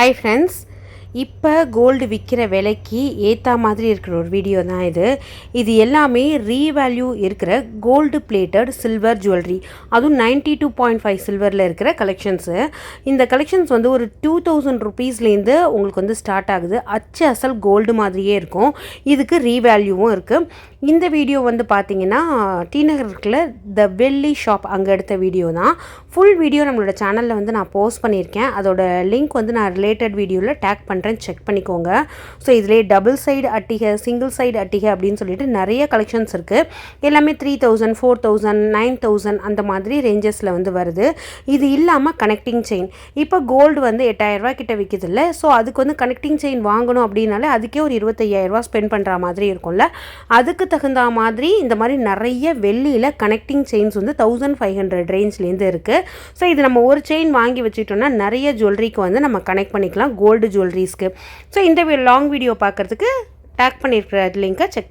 Hi friends இப்போ gold விற்கிற விலைக்கு ஏற்ற மாதிரி இருக்கிற ஒரு வீடியோ தான் இது. இது எல்லாமே ரீவேல்யூ இருக்கிற கோல்டு பிளேட்டட் சில்வர் ஜுவல்லரி அதுவும் நைன்டி டூ பாயிண்ட் ஃபைவ் சில்வரில் இருக்கிற கலெக்ஷன்ஸு இந்த கலெக்ஷன்ஸ் வந்து ஒரு டூ தௌசண்ட் ருபீஸ்லேருந்து உங்களுக்கு வந்து ஸ்டார்ட் ஆகுது. அச்சு அசல் கோல்டு மாதிரியே இருக்கும். இதுக்கு ரீவேல்யூவும் இருக்குது இந்த வீடியோ வந்து பார்த்தீங்கன்னா டி த வெள்ளி ஷாப் அங்கே எடுத்த வீடியோ தான். ஃபுல் வீடியோ நம்மளோட சேனலில் வந்து நான் போஸ்ட் பண்ணியிருக்கேன். அதோட லிங்க் வந்து நான் ரிலேட்டட் வீடியோவில் டேக் பண்ணுறேன் செக் பண்ணிக்கோங்க. ஸோ இதிலே டபுள் சைடு அட்டிகை சிங்கிள் சைடு அட்டிகை அப்படின்னு சொல்லிட்டு நிறைய கலெக்ஷன்ஸ் இருக்குது எல்லாமே three thousand four thousand nine thousand அந்த மாதிரி ரேஞ்சஸில் வந்து வருது. இது இல்லாமல் கனெக்டிங் செயின் இப்போ கோல்டு வந்து எட்டாயிரரூபா கிட்ட விற்கிது இல்லை? ஸோ அதுக்கு வந்து கனெக்டிங் செயின் வாங்கணும் அப்படின்னாலே அதுக்கே ஒரு இருபத்தையாயிரரூபா ஸ்பெண்ட் பண்ணுற மாதிரி இருக்கும்ல? அதுக்கு தகுந்த மாதிரி இந்த மாதிரி நிறைய வெள்ளியில் கனெக்டிங் செயின்ஸ் வந்து தௌசண்ட் ஃபைவ் ஹண்ட்ரட் ரேஞ்ச்லேருந்து இருக்குது ஸோ இது நம்ம ஒரு செயின் வாங்கி வச்சுட்டோம்னா நிறைய ஜுவல்லரிக்கு வந்து நம்ம கனெக்ட் பண்ணிக்கலாம். கோல்டு ஜுவல்லரிஸ்க்கு ஸோ இந்த லாங் வீடியோ பார்க்குறதுக்கு டேக் பண்ணியிருக்கிற லிங்க்கை செக்